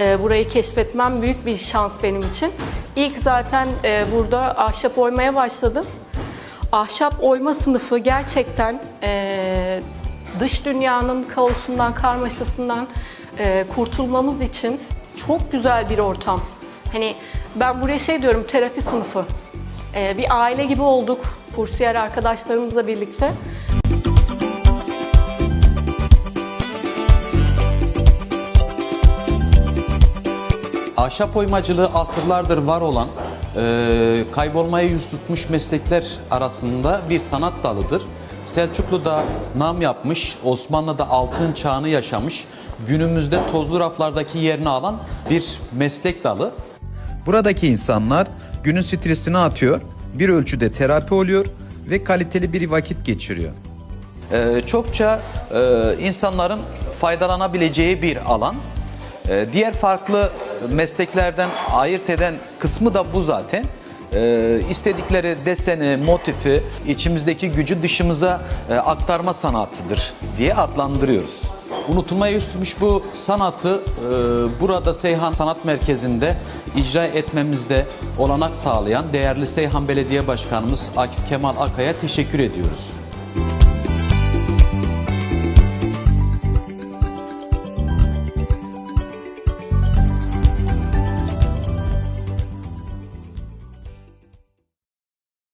e, burayı keşfetmem büyük bir şans benim için. İlk zaten e, burada ahşap oymaya başladım. Ahşap oyma sınıfı gerçekten e, dış dünyanın kaosundan, karmaşasından kurtulmamız için çok güzel bir ortam. Hani ben buraya şey diyorum terapi sınıfı. Bir aile gibi olduk kursiyer arkadaşlarımızla birlikte. Ahşap oymacılığı asırlardır var olan, e, kaybolmaya yüz tutmuş meslekler arasında bir sanat dalıdır. Selçuklu'da nam yapmış, Osmanlı'da altın çağını yaşamış, günümüzde tozlu raflardaki yerini alan bir meslek dalı. Buradaki insanlar günün stresini atıyor, bir ölçüde terapi oluyor ve kaliteli bir vakit geçiriyor. Ee, çokça e, insanların faydalanabileceği bir alan. Ee, diğer farklı mesleklerden ayırt eden kısmı da bu zaten. Ee, istedikleri deseni, motifi, içimizdeki gücü dışımıza e, aktarma sanatıdır diye adlandırıyoruz. Unutulmaya yüz bu sanatı e, burada Seyhan Sanat Merkezi'nde icra etmemizde olanak sağlayan değerli Seyhan Belediye Başkanımız Akif Kemal Akay'a teşekkür ediyoruz.